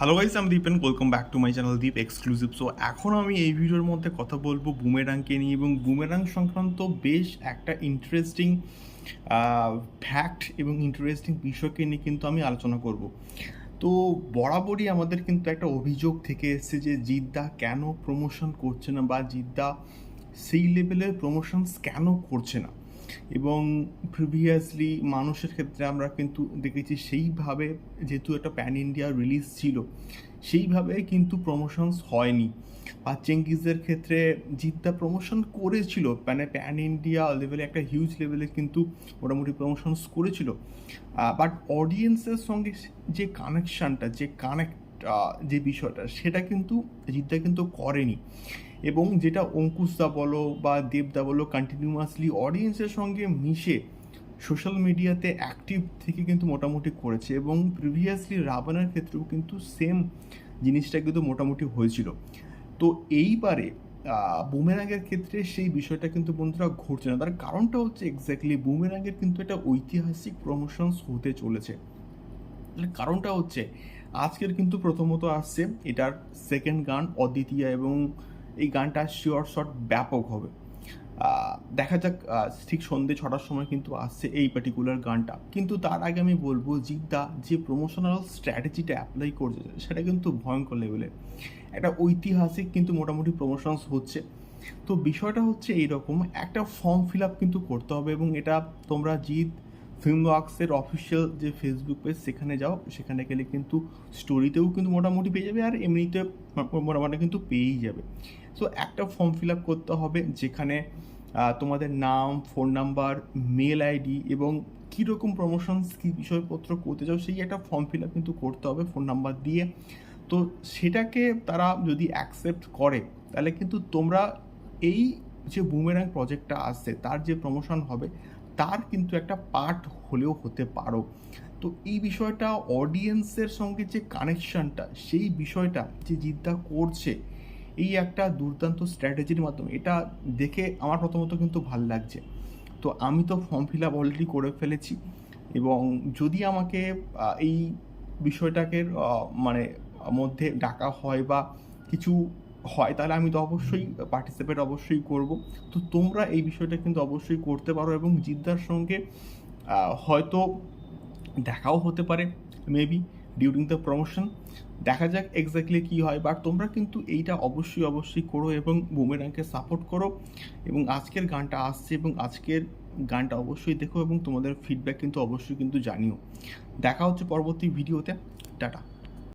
Hello guys আমি Dipen welcome back to my channel Deep exclusive so এখন আমি এই ভিডিওর মধ্যে কথা বলব বুমেরাংকে নিয়ে এবং বুমেরাং সংক্রান্ত বেশ একটা ইন্টারেস্টিং ফ্যাক্ট এবং ইন্টারেস্টিং বিষয়কে নিয়ে কিন্তু আমি আলোচনা করব। তো, বরাবরই আমাদের কিন্তু একটা অভিযোগ থেকে এসেছে যে জিদ্দা কেন প্রমোশন করছে না বা জিদ্দা সেই লেভেলের প্রমোশনস কেন করছে না। এবং প্রিভিয়াসলি মানুষের ক্ষেত্রে আমরা কিন্তু দেখেছি সেইভাবে যেহেতু একটা প্যান ইন্ডিয়া রিলিজ ছিল, সেইভাবে কিন্তু প্রমোশনস হয়নি। আর চেঙ্গিজের ক্ষেত্রে জিদ্দা প্রমোশন করেছিল মানে প্যান ইন্ডিয়া লেভেলে একটা হিউজ লেভেলে কিন্তু মোটামুটি প্রমোশনস করেছিল। বাট অডিয়েন্সের সঙ্গে যে কানেকশানটা যে কানেক্ট যে বিষয়টা, সেটা কিন্তু জিদ্দা কিন্তু করেনি। এবং যেটা অঙ্কুশদা বলো বা দেবদা বলো কন্টিনিউয়াসলি অডিয়েন্সের সঙ্গে মিশে সোশ্যাল মিডিয়াতে অ্যাক্টিভ থেকে কিন্তু মোটামুটি করেছে এবং প্রিভিয়াসলি রাবণের ক্ষেত্রেও কিন্তু সেম জিনিসটা কিন্তু মোটামুটি হয়েছিল। তো এইবারে বুমেরাঙ্গের ক্ষেত্রে সেই বিষয়টা কিন্তু বন্ধুরা ঘটছে না। তার কারণটা হচ্ছে এক্স্যাক্টলি বুমেরাঙ্গের কিন্তু একটা ঐতিহাসিক প্রমোশনস হতে চলেছে। কারণটা হচ্ছে, আজকের কিন্তু প্রথমত আসছে এটার সেকেন্ড গান অদ্বিতীয়া এবং এই গানটা শিওর শট ব্যাপক হবে। দেখা যাক ঠিক সন্ধে ছটার সময় কিন্তু আসছে এই পার্টিকুলার গানটা। কিন্তু তার আগে আমি বলব, জিদ্দা যে প্রমোশনাল স্ট্র্যাটেজিটা অ্যাপ্লাই করছে, সেটা কিন্তু ভয়ঙ্কর লেভেলের একটা ঐতিহাসিক কিন্তু মোটামুটি প্রমোশনস হচ্ছে। তো বিষয়টা হচ্ছে এইরকম, একটা ফর্ম ফিল আপ কিন্তু করতে হবে এবং এটা তোমরা জিদ ফিল্ম ওয়ার্কসের অফিসিয়াল যে ফেসবুক পেজ সেখানে যাও। সেখানে গেলে কিন্তু স্টোরিতেও কিন্তু মোটামুটি পেয়ে যাবে আর এমনিতে মোটামুটি কিন্তু পেয়েই যাবে। সো একটা ফর্ম ফিল আপ করতে হবে যেখানে তোমাদের নাম ফোন নাম্বার মেল আইডি এবং কীরকম প্রমোশনস কী বিষয়পত্র করতে চাও, সেই একটা ফর্ম ফিল আপ কিন্তু করতে হবে ফোন নাম্বার দিয়ে। তো সেটাকে তারা যদি অ্যাকসেপ্ট করে, তাহলে কিন্তু তোমরা এই যে বুমেরাং প্রজেক্টটা আসছে, তার যে প্রমোশন হবে তার কিন্তু একটা পার্ট হলেও হতে পারো। তো এই বিষয়টা অডিয়েন্সের সঙ্গে যে কানেকশনটা সেই বিষয়টা যে জিদ্দা করছে, এই একটা দুর্দান্ত স্ট্র্যাটেজির মাধ্যমে, এটা দেখে আমার প্রথমত কিন্তু ভালো লাগছে। তো আমি তো ফর্ম ফিল আপ অলরেডি করে ফেলেছি এবং যদি আমাকে এই বিষয়টাকে মানে মধ্যে ডাকা হয় বা কিছু হয়, তাহলে আমি তো অবশ্যই পার্টিসিপেট অবশ্যই করব। তো তোমরা এই বিষয়টা কিন্তু অবশ্যই করতে পারো এবং জিদ্দার সঙ্গে হয়তো দেখাও হতে পারে মেবি ডিউরিং দ্য প্রমোশন দেখা যাক এক্স্যাক্টলি কী হয় বাট তোমরা কিন্তু এইটা অবশ্যই অবশ্যই করো এবং বুমেরাংকে সাপোর্ট করো। এবং আজকের গানটা আসছে এবং আজকের গানটা অবশ্যই দেখো এবং তোমাদের ফিডব্যাক কিন্তু অবশ্যই কিন্তু জানিও। দেখা হচ্ছে পরবর্তী ভিডিওতে টাটা।